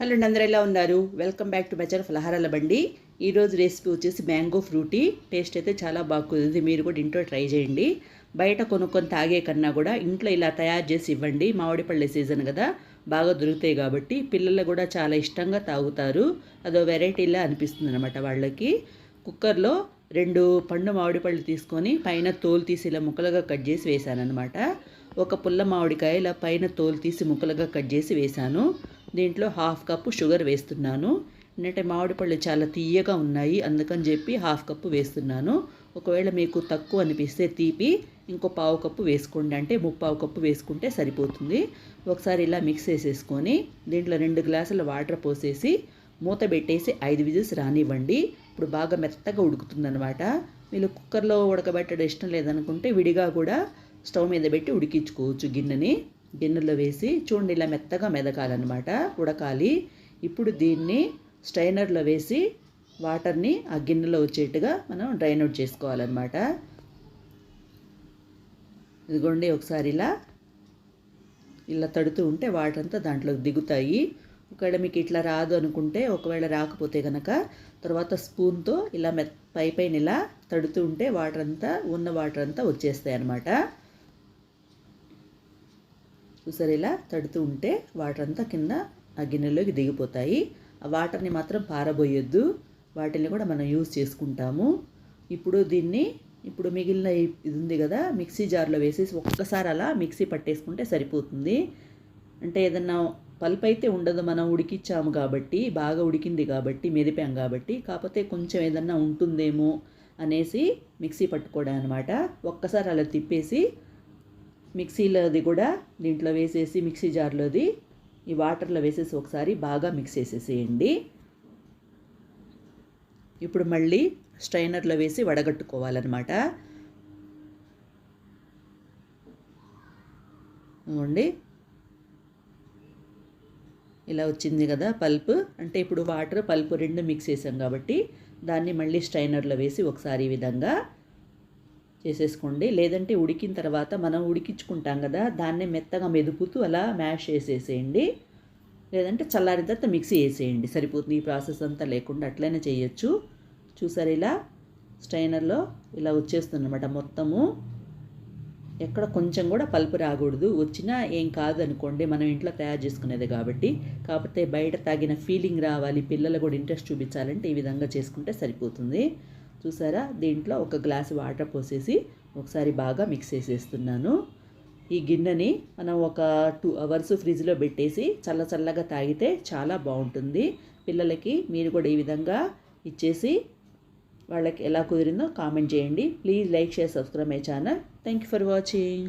Hello అందరూ ఎలా ఉన్నారు వెల్కమ్ బ్యాక్ టు మచర్ ఫలహారాల బండి ఈరోజు రెసిపీ వచ్చేసి మ్యాంగో ఫ్రూటీ టేస్ట్ అయితే చాలా బాగుంది. మీరు కూడా ఇంట్లో ట్రై చేయండి. బయట కొనుక్కొని తాగే కన్నా కూడా ఇంట్లో ఇలా తయారు చేసి ఇవ్వండి. మామిడిపళ్ళ సీజన్ కదా. బాగా దొరుకుతాయి కాబట్టి పిల్లలు కూడా చాలా ఇష్టంగా తాగుతారు. అదో వెరైటీలా అనిపిస్తుంది అనమాట వాళ్ళకి. కుక్కర్లో రెండు పండు మామిడి పళ్ళు తీసుకొని పైన తోలు తీసి ఇలా ముక్కలుగా కట్ చేసి వేసాను అనమాట ఒక పుల్ల మామిడికాయ ఇలా పైన తోలు తీసి ముక్కలుగా కట్ చేసి వేశాను దీంట్లో హాఫ్ కప్పు షుగర్ వేస్తున్నాను. ఎందుకంటే మామిడి పళ్ళు చాలా తీయగా ఉన్నాయి అందుకని చెప్పి హాఫ్ కప్పు వేస్తున్నాను. ఒకవేళ మీకు తక్కువ అనిపిస్తే తీపి ఇంకో పావు కప్పు వేసుకోండి అంటే ముప్పావు కప్పు వేసుకుంటే సరిపోతుంది. ఒకసారి ఇలా మిక్స్ చేసేసుకొని దీంట్లో రెండు గ్లాసుల వాటర్ పోసేసి మూత పెట్టేసి ఐదు విజిల్స్ రానివ్వండి. ఇప్పుడు బాగా మెత్తగా ఉడుకుతుందనమాట మీరు కుక్కర్లో ఉడకబెట్టడం ఇష్టం లేదనుకుంటే విడిగా కూడా స్టవ్ మీద పెట్టి ఉడికించుకోవచ్చు గిన్నెని. గిన్నెలో వేసి చూడండి ఇలా మెత్తగా మెదకాలన్నమాట ఉడకాలి. ఇప్పుడు దీన్ని స్ట్రైనర్లో వేసి వాటర్ని ఆ గిన్నెలో వచ్చేట్టుగా మనం డ్రైన్ అవుట్ చేసుకోవాలన్నమాట. ఇదిగోండి ఒకసారి ఇలా ఇలా తడుతూ ఉంటే వాటర్ అంతా దాంట్లోకి దిగుతాయి. ఒకవేళ మీకు ఇట్లా రాదు అనుకుంటే ఒకవేళ రాకపోతే కనుక తర్వాత స్పూన్తో ఇలా మె పై పైన ఇలా తడుతూ ఉంటే వాటర్ అంతా ఉన్న వాటర్ అంతా వచ్చేస్తాయి అన్నమాట చూసారు ఇలా తడుతూ ఉంటే వాటర్ అంతా కింద ఆ గిన్నెలోకి దిగిపోతాయి. ఆ వాటర్ని మాత్రం పారబోయొద్దు. వాటిని కూడా మనం యూజ్ చేసుకుంటాము. ఇప్పుడు దీన్ని ఇప్పుడు మిగిలిన ఇది ఉంది కదా మిక్సీ జార్లో వేసేసి ఒక్కసారి అలా మిక్సీ పట్టేసుకుంటే సరిపోతుంది. అంటే ఏదన్నా పల్ప్ అయితే ఉండదు మనం ఉడికిచ్చాము కాబట్టి బాగా ఉడికింది కాబట్టి మెదిపాం కాబట్టి కాకపోతే కొంచెం ఏదన్నా ఉంటుందేమో అనేసి మిక్సీ పట్టుకోవడం అనమాట ఒక్కసారి అలా తిప్పేసి మిక్సీలోది కూడా దీంట్లో వేసేసి మిక్సీ జార్లోది ఈ వాటర్లో వేసేసి ఒకసారి బాగా మిక్స్ చేసేసేయండి. ఇప్పుడు మళ్ళీ స్ట్రైనర్లో వేసి వడగట్టుకోవాలన్నమాట. ఇవ్వండి. ఇలా వచ్చింది కదా పల్ప్. అంటే ఇప్పుడు వాటర్ పల్ప్ రెండు మిక్స్ చేసాం కాబట్టి దాన్ని మళ్ళీ స్ట్రైనర్లో వేసి ఒకసారి ఈ విధంగా చేసేసుకోండి. లేదంటే ఉడికిన తర్వాత మనం ఉడికించుకుంటాం కదా దాన్ని మెత్తగా మెదుపుతూ అలా మ్యాష్ చేసేసేయండి. లేదంటే చల్లారిన తర్వాత మిక్సీ వేసేయండి. సరిపోతుంది ఈ ప్రాసెస్ అంతా లేకుండా అట్లనే చేయొచ్చు. చూసారు ఇలా? స్ట్రైనర్లో ఇలా వచ్చేస్తుందన్నమాట మొత్తము. ఎక్కడ కొంచెం కూడా పలుపు రాకూడదు. వచ్చినా ఏం కాదు అనుకోండి మనం ఇంట్లో తయారు చేసుకునేది కాబట్టి. కాకపోతే బయట తాగిన ఫీలింగ్ రావాలి. పిల్లలు కూడా ఇంట్రెస్ట్ చూపించాలంటే ఈ విధంగా చేసుకుంటే సరిపోతుంది. చూసారా? దీంట్లో ఒక గ్లాస్ వాటర్ పోసేసి ఒకసారి బాగా మిక్స్ చేసేస్తున్నాను. ఈ గిన్నెని మనం ఒక టూ అవర్స్ ఫ్రిడ్జ్లో పెట్టేసి చల్ల చల్లగా తాగితే చాలా బాగుంటుంది. పిల్లలకి మీరు కూడా ఈ విధంగా ఇచ్చేసి వాళ్ళకి ఎలా కుదిరిందో కామెంట్ చేయండి. Please like share subscribe my channel. Thank you for watching.